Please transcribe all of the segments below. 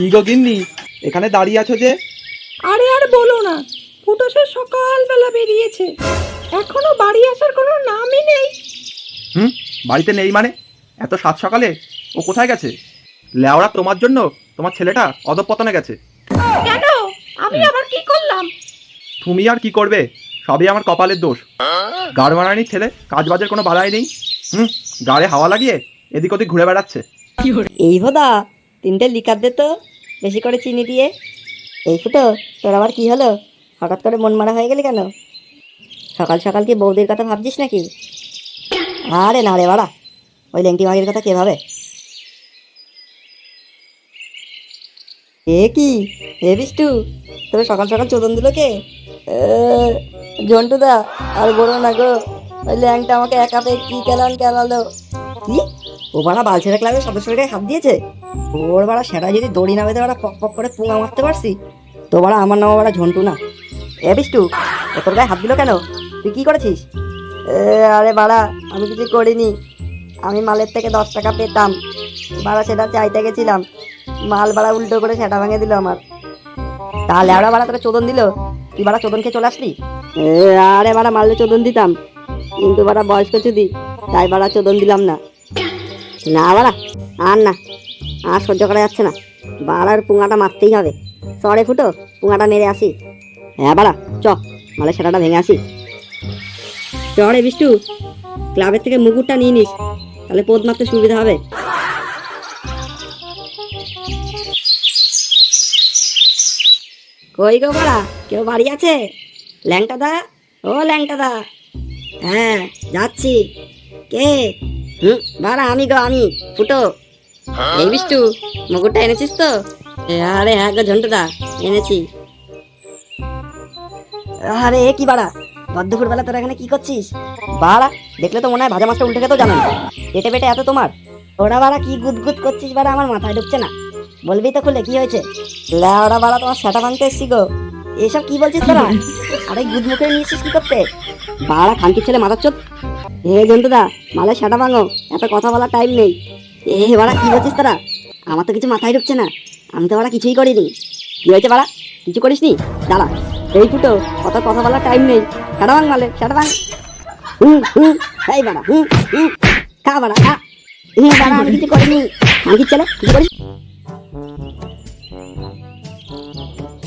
কি গো গিন্নি? এখানে দাঁড়িয়ে আছো যে? আরে আর বলো না ফুটো সে সকালবেলা বেরিয়েছে। এখনও বাড়ি আসার কোনো নামই নেই। হুম? বাড়িতে নেই মানে? এত সাত সকালে? ও কোথায় গেছে? লেওড়া তোমার জন্য তোমার ছেলেটা অধপতনে গেছে। কেন? আমি আবার কি করলাম? তুমি আর কি করবে? সবই আমার কপালের দোষ। গাড় মারানির ছেলে কাজ বাজের কোনো বাধাই নেই। হুম? গাড়ে হাওয়া লাগিয়ে এদিক ওদিক ঘুরে বেড়াচ্ছে। এই হোদা তিনটে লিকার দে তো। বেশি করে চিনি দিয়ে। এই ফুটো, তোর আবার কি হলো? হঠাৎ করে মন মারা হয়ে গেলি কেন? সকাল সকাল কি বৌদির কথা ভাবছিস নাকি? আরে না রে বাড়া, ওই লেংটি মাগির কথা কে ভাবে? এ কি? হে বিষ্টু, তোর সকাল সকাল চোদন দিল কে? জন্টুদা, আর বলো না গো, ওই ল্যাংটা আমাকে একা পেয়ে কি কেলান কেলালো? কি? ও বাড়া বালছেরা ক্লাবের সদস্যের গায়ে হাত দিয়েছে? ওর বাড়া সেটা যদি দড়ি না বেঁধে বাড়া পক পক করে পুঙা মারতে পারছি। তো বাড়া আমার নাম বাড়া ঝন্টু না। এ বিষ্টু ও তোর গায়ে হাত দিল কেন? তুই কি করেছিস? এ, আরে বাড়া আমি কিছু করিনি। আমি মালের থেকে দশ টাকা পেতাম। বাড়া সেটা চাইতে গেছিলাম। মাল বাড়া উল্টো করে সেটা ভেঙে দিল আমার। তাহলে আরা বাড়া তোকে চোদন দিল? তুই বাড়া চোদন খেয়ে চলে আসলি? আরে বাড়া মারলে চোদন দিতাম। কিন্তু বাড়া বয়স্ক চুদি তাই বাড়া চোদন দিলাম না। না বাড়া, আর না, আর সহ্য করা যাচ্ছে না। বাড়ার পুঙাটা মারতেই হবে। সরে ফুটো, পুঙাটা মেরে আসি। হ্যাঁ বাড়া, চ মালে সেটাটা ভেঙে আসি। চরে বিষ্টু, ক্লাবের থেকে মুকুটটা নিয়ে নিস, তাহলে পোদ মারতে সুবিধা হবে। কই গো বাড়া, কেউ বাড়ি আছে? ল্যাংটা দা, ও ল্যাংটা দা। হ্যাঁ যাচ্ছি। কে? হুম? বাড়া আমি গো, আমি। ফুটো। এই বিষ্টু মুকুটটা এনেছিস তো? আরে হ্যাঁ গো, ঝন্টুদা, এনেছি। আরে, এ কি বাড়া? বদ্ধপুর বেলা তোরা এখানে কি করছিস? বাড়া, দেখলে তো মনে হয় ভাজা মাছটা উল্টে খেতেও জানো পেটে পেটে এত তোমার। ওরা বাড়া কি গুদগুদ করছিস বাড়া? আমার মাথায় ঢুকছে না। বলবি তো খুলে, কি হয়েছে? ওরা বাড়া, তোমার সেটা ভাঙতে এসছি গো। এসব কি বলছিস তোরা? আরে গুদ মুখে নিয়েছিস কি করতে? বাড়া, খানকির ছেলে মাথার চোদ হে জন্তুদা মালে সেটা ভাঙো, এত কথা বলার টাইম নেই। এ বাড়া, কি বলছিস তোরা? আমার তো কিছু মাথায় ঢুকছে না। আমি তো বাড়া কিছুই করিনি। কি হয়েছে বাড়া? কিছু করিসনি? দাঁড়া। এই ফুটো কত কথা বলার টাইম নেই। সেটা ভাঙ মালে, সেটা ভাঙ। হুম হুম এই বাড়া হুম হুম খা বাড়া, খা। হুম বাড়া, আমি কিছু করিনি। খানকির ছেলে? কিছু করিস?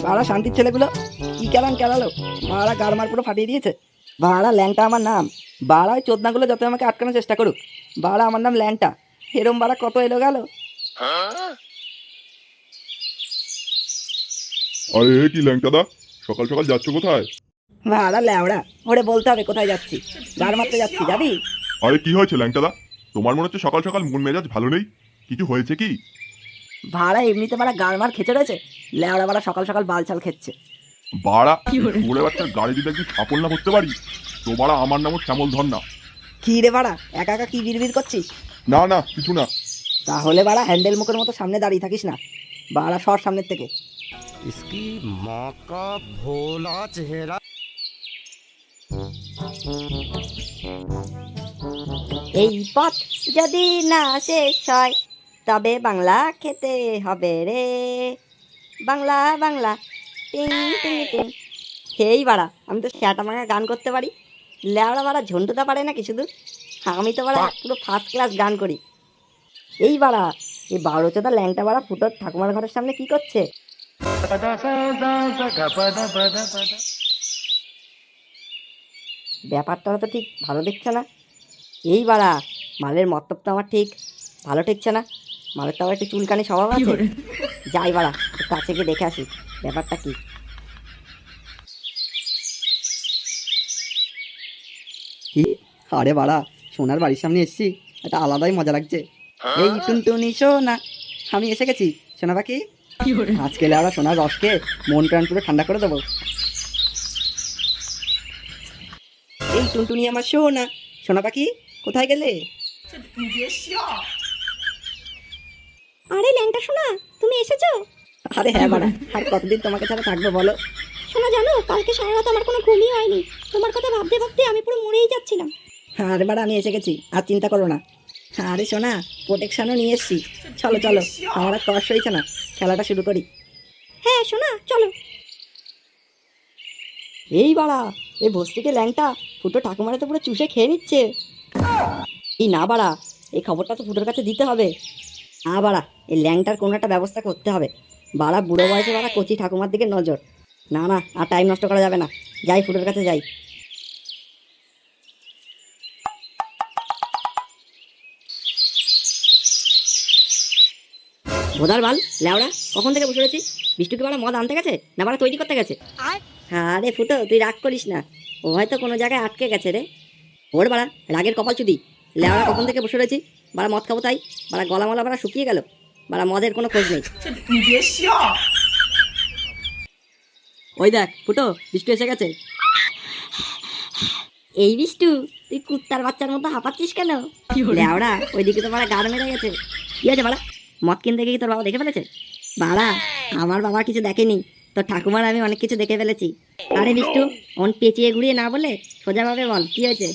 ভাড়া শান্তির ছেলেগুলো কি কেলান কেলালো? ভাড়া গাড়মার পুরো ফাটিয়ে দিয়েছে। ভাড়া ল্যাংটা আমার নাম। বাড়া ওই চোদনাগুলো যত আমাকে আটকানোর চেষ্টা করুক। বাড়া আমার নাম ল্যাংটা। এরম বাড়া কত এলো গেল? আরে এ কি ল্যাংটাদা সকাল সকাল যাচ্ছ কোথায়? ভাড়া ল্যাওড়া। ওরে বলতে হবে কোথায় যাচ্ছি। গাড় মারতে যাচ্ছি যাবি? আরে কি হয়েছে ল্যাংটাদা তোমার মনে হচ্ছে সকাল সকাল মন মেজাজ ভালো নেই? কিছু হয়েছে কি? ভাড়া এমনিতে বাড়া গাড় মার খেচে রয়েছে? ল্যাওড়া বাড়া সকাল সকাল বাল বালছাল খেচ্ছে। বাড়া ওরে বাচ্চার গাড়ি যদি একদিন সাফল না করতে পারি তো বাড়া আমার নামও শ্যামল ধর না কি রে বাড়া একা একা কি বিড়বিড় করছিস না না কিছু না তাহলে বাড়া হ্যান্ডেল মুখের মতো সামনে দাঁড়িয়ে থাকিস না বাড়া সর সামনের থেকে इसकी माँ का भोला चेहरा এই পথ যদি না শেষ হয় তবে বাংলা খেতে হবে রে বাংলা বাংলা টিং টিং টিং হেই বাড়া আমি তো শ্যাটা মাঙা গান করতে পারি। ল্যাওড়া বাড়া ঝন্টুটা পারে নাকি শুধু? আমি তো বাড়া পুরো ফার্স্ট ক্লাস গান করি। এই বাড়া এই বারো চোদা ল্যাংটা বাড়া ফুটোর ঠাকুমার ঘরের সামনে কি করছে? ব্যাপারটা তো ঠিক ভালো দেখছে না। এই বাড়া মালের মতলব তো আমার ঠিক ভালো ঠেকছে না। মালের তো আবার একটু চুলকানি স্বভাব আছে। যাই বাড়া কাছে গিয়ে দেখে আসি ব্যাপারটা কি? কি? আরে বাড়া সোনার বাড়ির সামনে এসেছি একটা আলাদাই মজা লাগছে। এই টুনটুনি সোনা আমি এসে গেছি। সোনা পাখি আজকে আমরা সোনার রসকে মন প্রাণ পুরো ঠান্ডা করে দেবো। এই টুনটুনি আমার সোনা সোনা পাখি কোথায় গেলে? আরে ল্যাংটা শোনা তুমি এসেছ? আরে হ্যাঁ বাড়া আর কতদিন তোমাকে ছাড়া থাকব বলো? শোনা জানো কালকে সারা রাত আমার কোনো ঘুমই হয়নি। তোমার কথা ভাবতে ভাবতে আমি পুরো মরেই যাচ্ছিলাম। আরে বাড়া আমি এসে গেছি। আর চিন্তা করো না। আরে সোনা প্রোটেকশনও নিয়ে এসছি। চলো চলো। আমার আর কষ্ট হয়েছে না। খেলাটা শুরু করি। হ্যাঁ শোনা চলো। এই বাড়া এই ভস্তিকে ল্যাংটা ফুটো ঠাকুমারা তো পুরো চুষে খেয়ে নিচ্ছে। এই না বাড়া এই খবরটা তো ফুটোর কাছে দিতে হবে। না বাড়া এই ল্যাংটার কোনো একটা ব্যবস্থা করতে হবে। বাড়া বুড়ো বয়সে বাড়া কচি ঠাকুমার দিকে নজর। না না আর টাইম নষ্ট করা যাবে না। যাই ফুটোর কাছে যাই। ভোদার বাল লেওড়া কখন থেকে বসে রয়েছি বিষ্টুকে বাড়া মদ আনতে গেছে না বাড়া তৈরি করতে গেছে? হ্যাঁ রে ফুটো তুই রাগ করিস না। ও হয়তো কোনো জায়গায় আটকে গেছে রে। ওর বাড়া রাগের কপাল চুদি। লেওড়া কখন থেকে বসে রয়েছি বাড়া মদ খাব তাই। বাড়া গলা মলা বাড়া শুকিয়ে গেল। বাড়া মদের কোনো খোঁজ নেই। ওই দেখ ফুটো বিষ্টু এসে গেছে। এই বিষ্টু তুই কুত্তার বাচ্চার মতো হাঁপাচ্ছিস কেন? লেওড়া ওইদিকে তো বাড়া গাড় মেরে গেছে। কি আছে বাড়া? মদ কিনতে গিয়ে কি তোর বাবা দেখে ফেলেছে? বাড়া আমার বাবা কিছু দেখেনি। তোর ঠাকুমার আমি অনেক কিছু দেখে ফেলেছি। আরে বিষ্টু অন পেঁচিয়ে ঘুরিয়ে না বলে সোজাভাবে বল কি হয়েছে?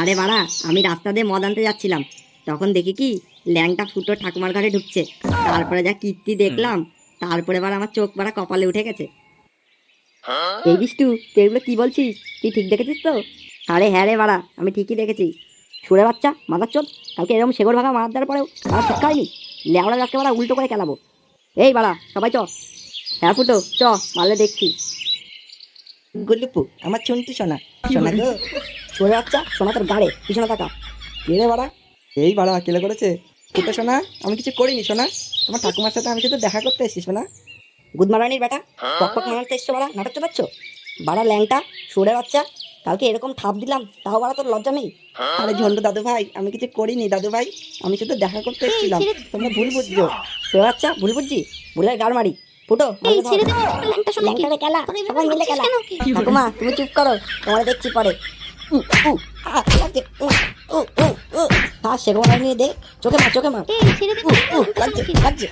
আরে বাড়া আমি রাস্তা দিয়ে মদ আনতে যাচ্ছিলাম। তখন দেখি কি ল্যাংটা ফুটো ঠাকুমার ঘরে ঢুকছে। তারপরে যা কীর্তি দেখলাম তারপরে বাড়া আমার চোখ বাড়া কপালে উঠে গেছে। এই বিষ্টু তুই এগুলো কি বলছিস? তুই ঠিক দেখেছিস তো? আরে হ্যাঁ রে বাড়া আমি ঠিকই দেখেছি। সুরে বাচ্চা মাথার চোদ কালকে এরকম শেগর ভাঙা মার দেওয়ার পরেও আমার লেওড়া বাড়া উল্টো করে খেলাবো। এই বাড়া সবাই চ। হ্যাঁ ফুটো চ মারলে দেখছি। গুল্লুপু আমার চন্টু সোনা। সোনা গো। সুরে বাচ্চা সোনা তোর গাড়ে। পিছনে টাকা কে রে বাড়া? এই বাড়া কেলে করেছে? ফুটো সোনা আমি কিছু করিনি সোনা। তোমার ঠাকুমার সাথে আমি কিন্তু দেখা করতে এসেছি সোনা। গুড মারানির বেটা। পক পক মারাতে এসছো বাড়া? নাটক চালাচ্ছ বাড়া ল্যাংটা সুরে বাচ্চা। কালকে এরকম থাপ দিলাম তাও বাড়া তোর লজ্জা নেই? আরে ঝন্টু দাদু ভাই আমি কিছু করিনি দাদু ভাই আমি শুধু দেখা করতে এসেছিলাম। তোমরা ভুল বুঝছ। তো আচ্ছা ভুল বুঝছি? ভুলের গাড় মারি। ফুটো এই ছেড়ে ধর। দে ল্যাংটা শোনা ল্যাংটারে খেলা। সবাই মিলে খেলা। ঠাকুমা তুমি চুপ করো। তোমার দেখছি পরে। উ, উ, আ, লাগছে, উ, উ, উ, উ। হ্যাঁ সেরকম নিয়ে দে। চোখে মার চোখে উ, লাগছে। লাগছে।